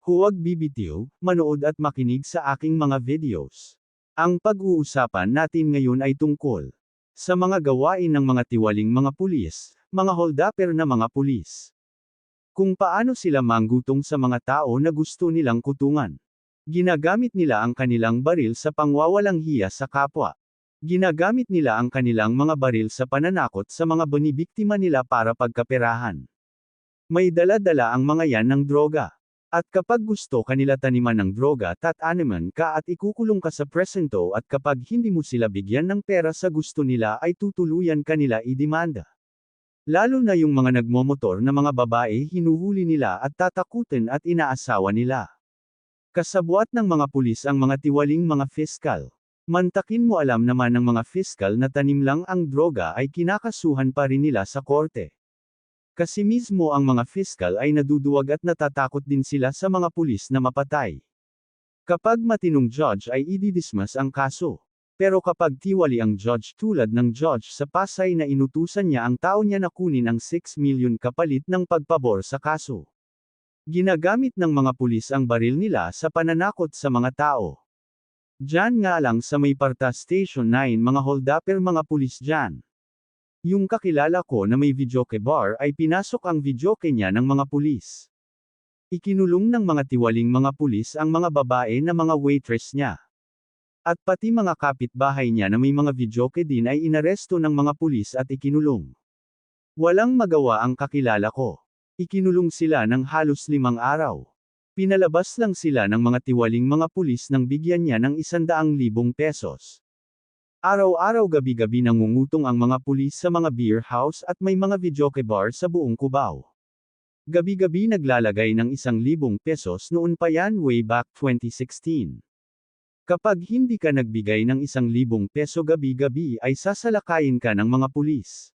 Huwag bibitiw, manood at makinig sa aking mga videos. Ang pag-uusapan natin ngayon ay tungkol sa mga gawain ng mga tiwaling mga pulis, mga holdapper na mga pulis. Kung paano sila manggutong sa mga tao na gusto nilang kutungan. Ginagamit nila ang kanilang baril sa pangwawalang hiya sa kapwa. Ginagamit nila ang kanilang mga baril sa pananakot sa mga bonibiktima nila para pagkaperahan. May dala-dala ang mga yan ng droga. At kapag gusto kanila taniman ng droga tataniman ka at ikukulong ka sa presento at kapag hindi mo sila bigyan ng pera sa gusto nila ay tutuluyan kanila idemanda. Lalo na yung mga nagmomotor na mga babae hinuhuli nila at tatakutin at inaasawa nila. Kasabwat ng mga pulis ang mga tiwaling mga fiskal. Mantakin mo alam naman ng mga fiskal na tanim lang ang droga ay kinakasuhan pa rin nila sa korte. Kasi mismo ang mga fiskal ay naduduwag at natatakot din sila sa mga pulis na mapatay. Kapag matinong judge ay ididismas ang kaso. Pero kapag tiwali ang judge tulad ng judge sa Pasay na inutusan niya ang tao niya na kunin ang 6 million kapalit ng pagpabor sa kaso. Ginagamit ng mga pulis ang baril nila sa pananakot sa mga tao. Diyan nga lang sa may parta station 9 mga holdapper mga pulis dyan. Yung kakilala ko na may videoke bar ay pinasok ang videoke niya ng mga pulis. Ikinulong ng mga tiwaling mga pulis ang mga babae na mga waitress niya. At pati mga kapitbahay niya na may mga videoke din ay inaresto ng mga pulis at ikinulong. Walang magawa ang kakilala ko. Ikinulong sila ng halos limang araw. Pinalabas lang sila ng mga tiwaling mga pulis nang bigyan niya ng isandaang libong pesos. Araw-araw gabi-gabi nangungutong ang mga pulis sa mga beer house at may mga videoke bar sa buong Cubao. Gabi-gabi naglalagay ng isang libong pesos noon pa yan way back 2016. Kapag hindi ka nagbigay ng isang libong peso gabi-gabi ay sasalakayin ka ng mga pulis.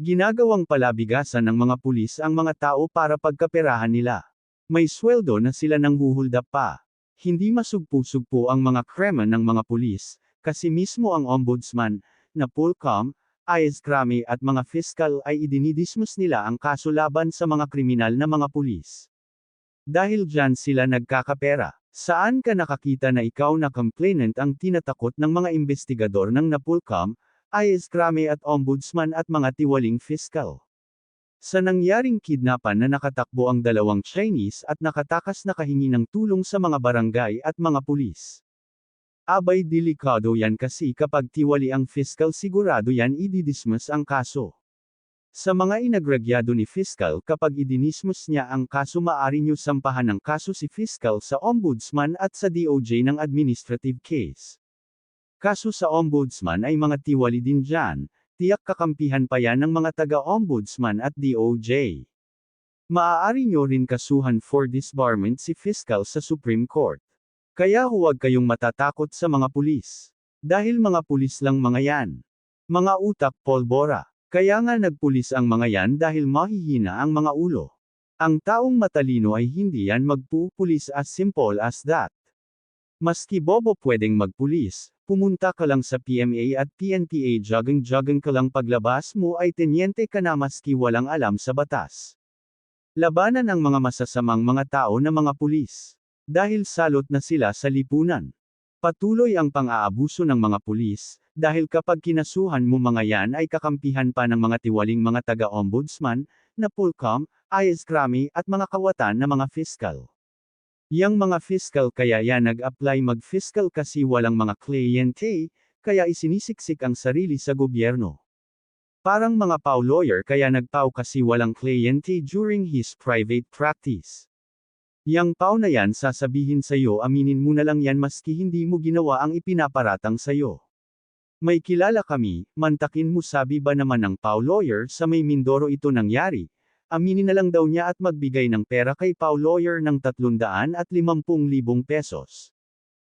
Ginagawang palabigasan ng mga pulis ang mga tao para pagkaperahan nila. May sweldo na sila nang huhuldap pa. Hindi masugpo-sugpo ang mga kreman ng mga pulis, kasi mismo ang ombudsman, na Pulcom, IS Krami at mga fiskal ay idinidismus nila ang kaso laban sa mga kriminal na mga pulis. Dahil dyan sila nagkakapera. Saan ka nakakita na ikaw na complainant ang tinatakot ng mga investigador ng Napulcom, IS Krami at Ombudsman at mga tiwaling fiskal? Sa nangyaring kidnapan na nakatakbo ang dalawang Chinese at nakatakas na kahingi ng tulong sa mga barangay at mga pulis. Abay delikado yan kasi kapag tiwali ang fiscal sigurado yan ididismiss ang kaso. Sa mga inagragyado ni fiscal kapag idinismus niya ang kaso maari nyo sampahan ng kaso si fiscal sa ombudsman at sa DOJ ng administrative case. Kaso sa ombudsman ay mga tiwali din dyan, tiyak kakampihan pa yan ng mga taga-ombudsman at DOJ. Maaari nyo rin kasuhan for disbarment si fiscal sa Supreme Court. Kaya huwag kayong matatakot sa mga pulis. Dahil mga pulis lang mga yan. Mga utak polbora. Kaya nga nagpulis ang mga yan dahil mahihina ang mga ulo. Ang taong matalino ay hindi yan magpupulis as simple as that. Maski bobo pwedeng magpulis, pumunta ka lang sa PMA at PNPA jogging-jogging ka lang paglabas mo ay tenyente ka na maski walang alam sa batas. Labanan ang mga masasamang mga tao na mga pulis. Dahil salot na sila sa lipunan. Patuloy ang pang-aabuso ng mga pulis, dahil kapag kinasuhan mo mga yan ay kakampihan pa ng mga tiwaling mga taga-ombudsman, na Pulcom, IS Krami at mga kawatan na mga fiskal. Yang mga fiskal kaya yan nag-apply mag-fiscal kasi walang mga kliyente, kaya isinisiksik ang sarili sa gobyerno. Parang mga pau lawyer kaya nagpau kasi walang kliyente during his private practice. Yang pau na yan sasabihin sa'yo aminin mo na lang yan maski hindi mo ginawa ang ipinaparatang sa'yo. May kilala kami, mantakin mo sabi ba naman ng pau lawyer sa may Mindoro ito nangyari, aminin na lang daw niya at magbigay ng pera kay pau lawyer ng 350,000 pesos.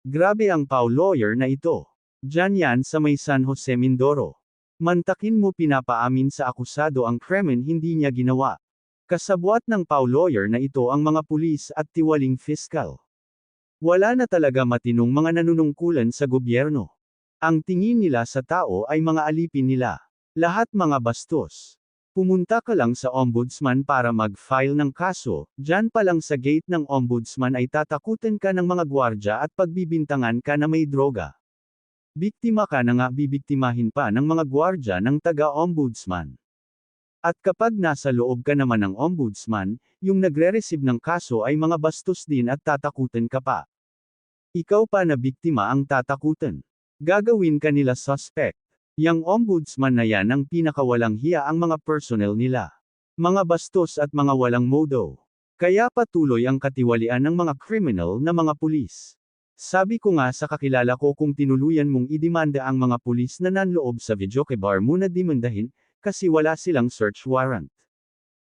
Grabe ang Pau lawyer na ito. Diyan yan sa may San Jose Mindoro. Mantakin mo pinapaamin sa akusado ang krimen hindi niya ginawa. Kasabwat ng Pau lawyer na ito ang mga pulis at tiwaling fiskal. Wala na talaga matinong mga nanunungkulan sa gobyerno. Ang tingin nila sa tao ay mga alipin nila. Lahat mga bastos. Pumunta ka lang sa ombudsman para mag-file ng kaso, dyan pa lang sa gate ng ombudsman ay tatakutin ka ng mga gwardya at pagbibintangan ka na may droga. Biktima ka na nga bibiktimahin pa ng mga gwardya ng taga-ombudsman. At kapag nasa loob ka naman ng ombudsman, yung nagre-receive ng kaso ay mga bastos din at tatakutin ka pa. Ikaw pa na biktima ang tatakutin. Gagawin ka nila suspect. Yang ombudsman na yan ang pinakawalang hiya ang mga personnel nila. Mga bastos at mga walang modo. Kaya patuloy ang katiwalian ng mga criminal na mga pulis. Sabi ko nga sa kakilala ko kung tinuluyan mong idemanda ang mga pulis na nanloob sa videoke bar muna demandahin, kasi wala silang search warrant.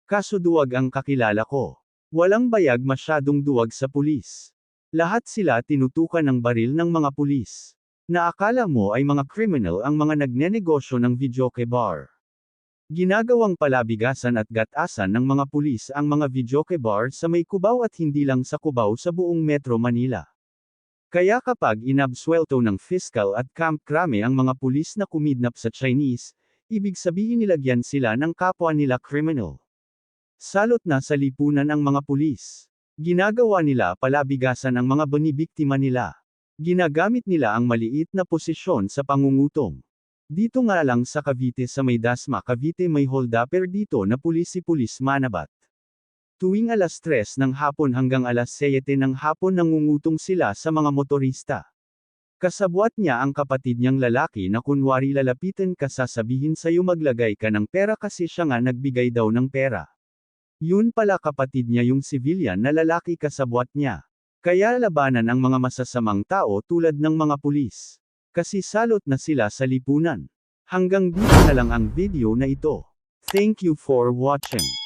Kaso duwag ang kakilala ko. Walang bayag masyadong duwag sa pulis. Lahat sila tinutukan ng baril ng mga pulis. Na akala mo ay mga criminal ang mga nagnenegosyo ng videoke bar. Ginagawang palabigasan at gatasan ng mga pulis ang mga videoke bar sa may Cubao at hindi lang sa Cubao sa buong Metro Manila. Kaya kapag inabswelto ng fiscal at camp krame ang mga pulis na kumidnap sa Chinese, ibig sabihin nilagyan sila ng kapwa nila criminal. Salot na sa lipunan ang mga pulis. Ginagawa nila palabigasan ang mga bonibiktima nila. Ginagamit nila ang maliit na posisyon sa pangungutong. Dito nga lang sa Cavite sa may Dasma Cavite may holdupper dito na pulis-pulis manabat. Tuwing alas 3 ng hapon hanggang alas 7 ng hapon nangungutong sila sa mga motorista. Kasabwat niya ang kapatid niyang lalaki na kunwari lalapitan ka sasabihin sa'yo maglagay ka ng pera kasi siya nga nagbigay daw ng pera. Yun pala kapatid niya yung civilian na lalaki kasabwat niya. Kaya labanan ang mga masasamang tao tulad ng mga pulis. Kasi salot na sila sa lipunan. Hanggang dito na lang ang video na ito. Thank you for watching.